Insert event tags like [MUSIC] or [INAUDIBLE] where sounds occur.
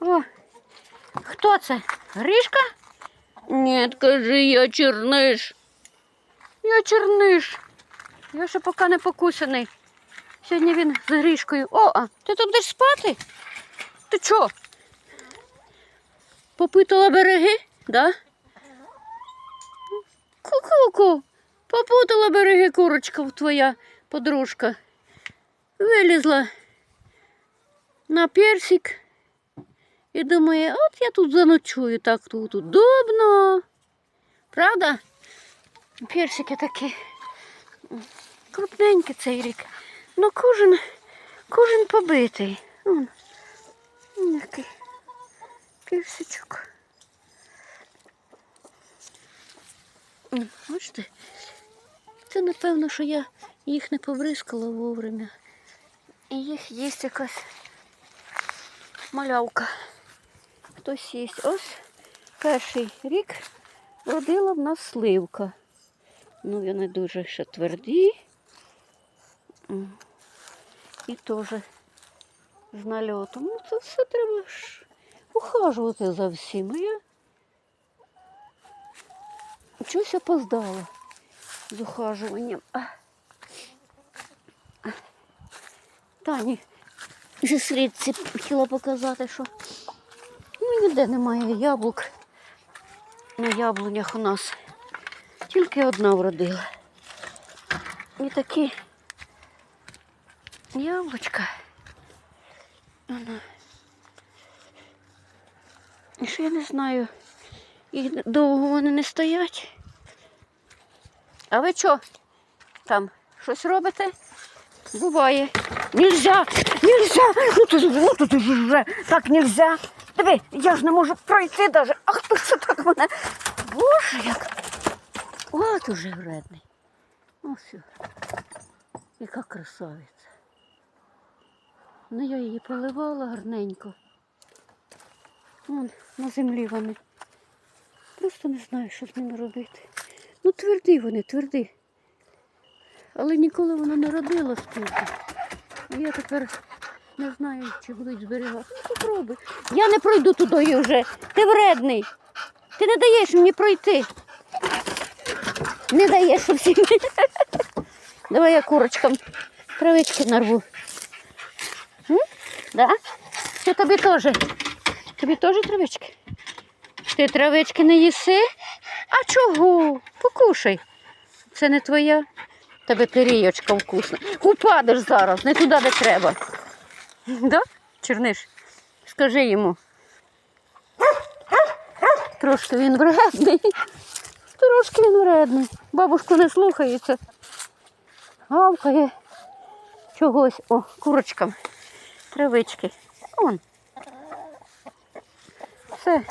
О, хто це? Грішка? Ні, кажи, я черниш. Я черниш. Я ще поки не покусаний. Сьогодні він з грішкою. О, а ти тут будеш спати? Ти чо? Попитала береги, да? Ку-ку-ку. Попутала береги курочка твоя подружка. Вилізла на персик і думає, от я тут заночую, так тут удобно. Правда? Персики такі крупненькі цей рік. Ну кожен, кожен побитий. Вон, який персичок. Бачите? Це напевно, що я їх не побризкала вовремя. І їх є якась малявка. Хтось є. Ось перший рік родила в нас сливка. Ну, вони дуже ще тверді. І теж з нальотом. Ну, це все треба ж ухажувати за всім. Я чогось опоздала з ухажуванням. Тані сестричці хотіла показати, що ніде немає яблук. На яблунях у нас тільки одна вродила. І такі яблучка. Воно. І що я не знаю, їх довго вони не стоять. А ви що там щось робите? Буває. Нельзя! Нельзя! Ну ж- ну тут вже так нельзя. Диви, я ж не можу пройти навіть. Ах ти що так мене. Боже, як. От уже вредний. Ось. о. Яка красавиця. Ну я її поливала гарненько. Вон на землі вони. Просто не знаю, що з ними робити. Ну тверді вони, тверді. Але ніколи вона не родила скільки. Я тепер не знаю, чи будуть зберігати. Ну, попробуй. Я не пройду туди вже. Ти вредний. Ти не даєш мені пройти. Не даєш всім. [LAUGHS] Давай я курочкам травички нарву. М? Да? Чи тобі теж? Тобі теж травички? Ти травички не їси? А чого? Покушай. Це не твоя. Тебе пирієчка вкусна. Упадеш зараз, не туди, де треба. Да? Черниш? Скажи йому. Трошки він вредний. Трошки він вредний. Бабушку не слухається. Гавкає чогось. О, курочкам. Травички. Он. Все.